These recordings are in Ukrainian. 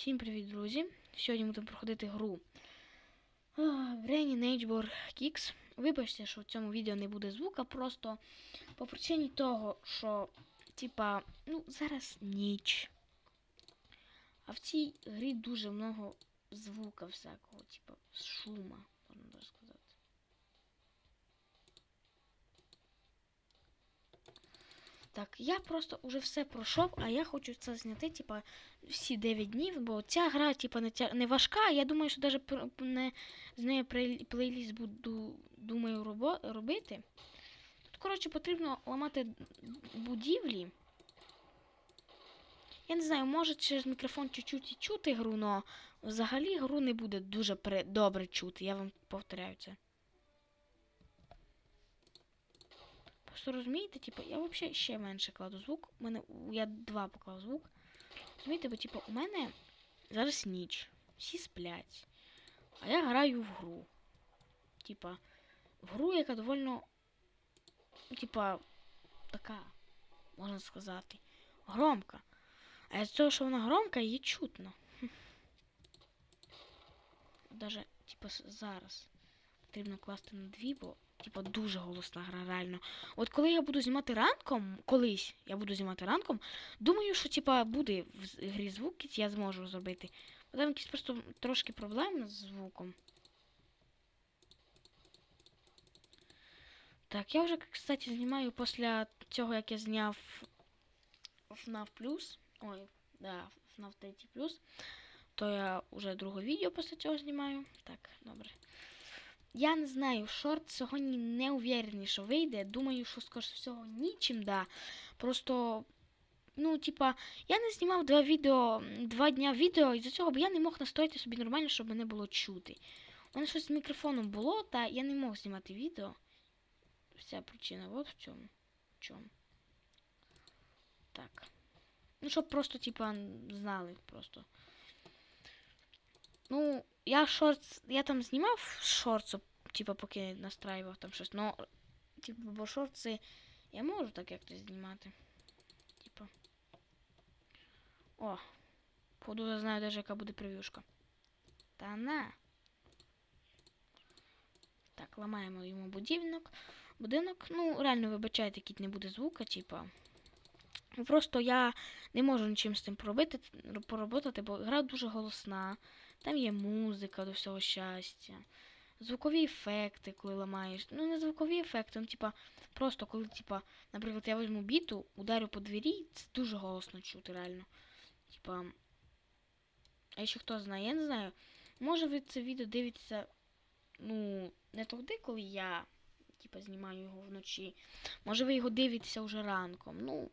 Всім привіт, друзі! Сьогодні будемо проходити гру а, Granny Neighbor Kicks. Вибачте, що в цьому відео не буде звука, просто по причині того, що, типа, ну, зараз ніч. А в цій грі дуже много звука всякого, типа, шума, можна так сказати. Так, я просто уже все пройшов, а я хочу це зняти, типа, всі 9 днів, бо ця гра, типа, не, тя... не важка. Я думаю, що навіть не з нею плейліст буду, думаю, робо... робити. Тут, коротше, потрібно ламати будівлі. Я не знаю, може через мікрофон чуть-чуть і чути гру, але взагалі гру не буде дуже при... добре чути, я вам повторяю це. Просто розумієте, типу, я взагалі ще менше кладу звук. У мене я два поклав звук. Розумієте, бо типу, у мене зараз ніч. Всі сплять. А я граю в гру. Типа, в гру, яка довольно. Типа, така, можна сказати, громка. А з того, що вона громка, її чутно. Даже, типа, зараз потрібно класти на дві, бо типа дуже голосна гра, реально. От коли я буду знімати ранком, колись я буду знімати ранком, думаю, що типа буде в грі звук, я зможу зробити. Бо Там якісь просто трошки проблеми з звуком. Так, я вже, кстати, знімаю після цього, як я зняв FNAF Plus. Ой, да, FNAF 3 Plus. То я вже друге відео після цього знімаю. Так, добре. Я не знаю, шорт сьогодні не уверений, що вийде. Думаю, що скоріше всього нічим, да. Просто, ну, типа, я не знімав два відео, два дня відео, і за цього б я не мог настроїти собі нормально, щоб мене було чути. У мене щось з мікрофоном було, та я не мог знімати відео. Вся причина, от в цьому. В чому. Так. Ну, щоб просто, типа, знали просто. Ну, я шорт, я там знімав шорт, типа, поки настраював там щось. Ну, типу, бо шорти я можу так як-то знімати. Типа. О, походу я знаю даже, яка буде прев'юшка. Та на. Так, ламаємо йому будинок. Будинок, ну, реально, вибачайте, кіт не буде звука, типа. Просто я не можу нічим з цим поробити, поработати, бо гра дуже голосна. Там є музика до всього щастя. Звукові ефекти, коли ламаєш. Ну, не звукові ефекти, ну, типа, просто коли, типа, наприклад, я візьму біту, ударю по двері, це дуже голосно чути, реально. Типа. А ще хто знає, я не знаю. Може ви це відео дивитеся, ну, не тоді, коли я, типа, знімаю його вночі. Може ви його дивитеся вже ранком. Ну,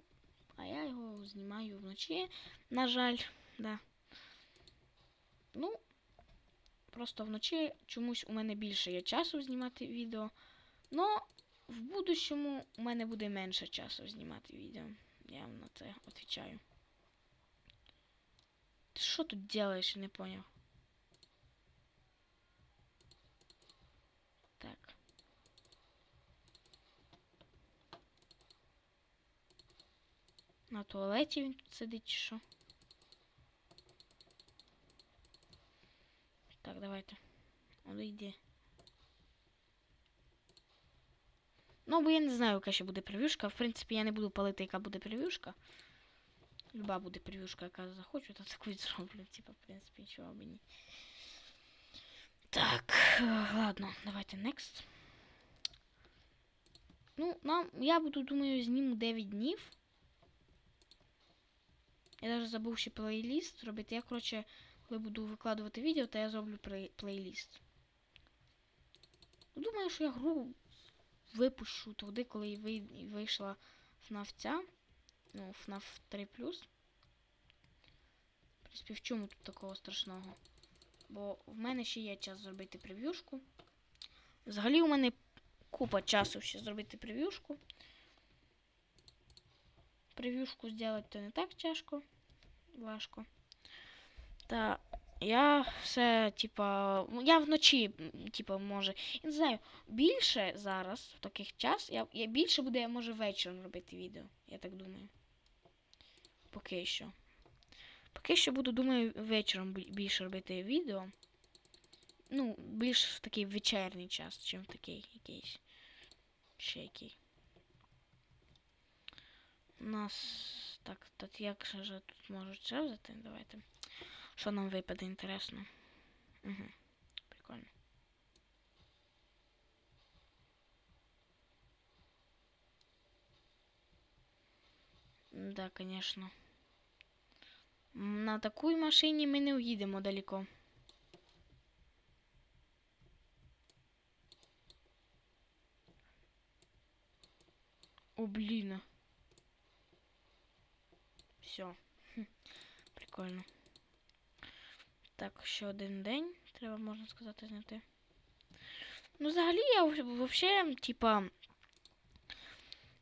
а я його знімаю вночі, на жаль, да. Ну, просто вночі чомусь у мене більше є часу знімати відео. Но в будущому у мене буде менше часу знімати відео. Я вам на це відповідаю. Ти що тут я не поняв. Так. На туалеті він тут сидить чи що? Так, давайте. Одійди. Ну, бо я не знаю, яка ще буде прев'юшка. В принципі, я не буду палити, яка буде прев'юшка. Люба буде прев'юшка, яка захочу, то таку зроблю. Типа, в принципі, чого б і ні. Так, ладно, давайте next. Ну, нам, я буду, думаю, зніму 9 днів. Я навіть забув ще плейліст зробити. Я, коротше, коли буду викладувати відео, то я зроблю плей- плейліст. Ну, Думаю, що я гру випущу тоді, коли вийшла FNAF ця. Ну, FNAF 3 В принципі, в чому тут такого страшного? Бо в мене ще є час зробити прев'юшку. Взагалі у мене купа часу ще зробити прев'юшку. Прев'юшку зробити то не так тяжко. Важко. Та я все, типа, я вночі, типа, може. Я не знаю, більше зараз, в таких час, я, я більше буде, я може вечором робити відео. Я так думаю. Поки що. Поки що буду, думаю, вечором більше робити відео. Ну, більш в такий вечірній час, чим в такий якийсь. Ще який. У нас. Так, тут як же тут можуть ще взяти? Давайте. Що нам випаде інтересно? Угу. Прикольно. Да, конечно. На такій машині ми не уїдемо далеко. О, блін. Все. Прикольно. Так, ще один день. Треба, можна сказати, знайти. Ну, взагалі, я взагалі, типа.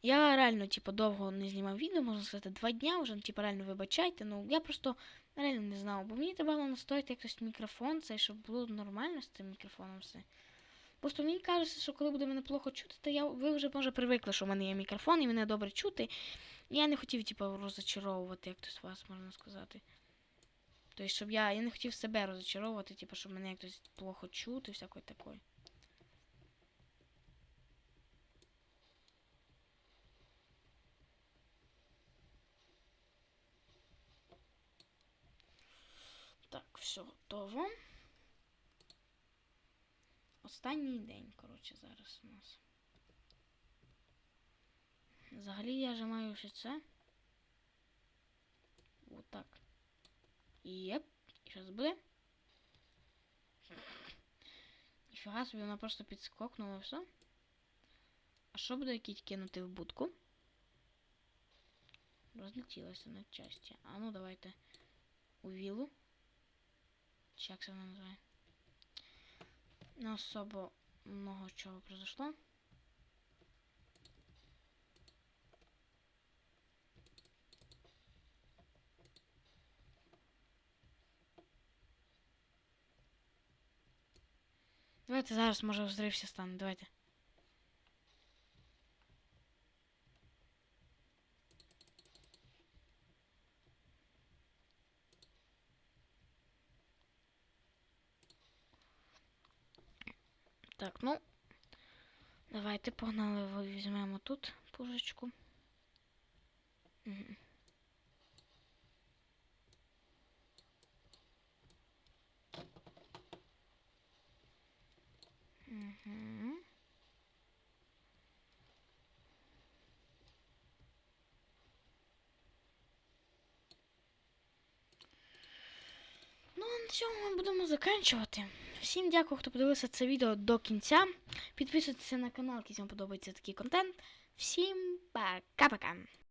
Я реально, типа, довго не знімав відео, можна сказати, два дня вже, типа, реально вибачайте. Ну, я просто реально не знав, бо мені треба було настроїти якось мікрофон, цей, щоб було нормально з цим мікрофоном все. Просто мені кажеться, що коли буде мене плохо чути, то я, ви вже може привикли, що в мене є мікрофон і мене добре чути. Я не хотів, типу, розочаровувати, як хтось вас можна сказати. Тобто, щоб я, я не хотів себе розочаровувати, типу, щоб мене якось плохо чути, всякое такое. Так, все готово. Останній день, коротше, зараз у нас. Взагалі я же маю ще це. Вот так. Єп. І зараз буде. Ніфіга собі, вона просто підскокнула все. А що буде який кинути в будку? Розлетілося на часті. А ну давайте у вілу. Чи як це вона називає? Не особо много чого произошло. Давайте зараз може взрився стане. Давайте. Так, ну. Давайте погнали, візьмемо тут пужечку. На цьому ми будемо закінчувати. Всім дякую, хто подивився це відео до кінця. Підписуйтесь на канал, якщо вам подобається такий контент. Всім пока-пока!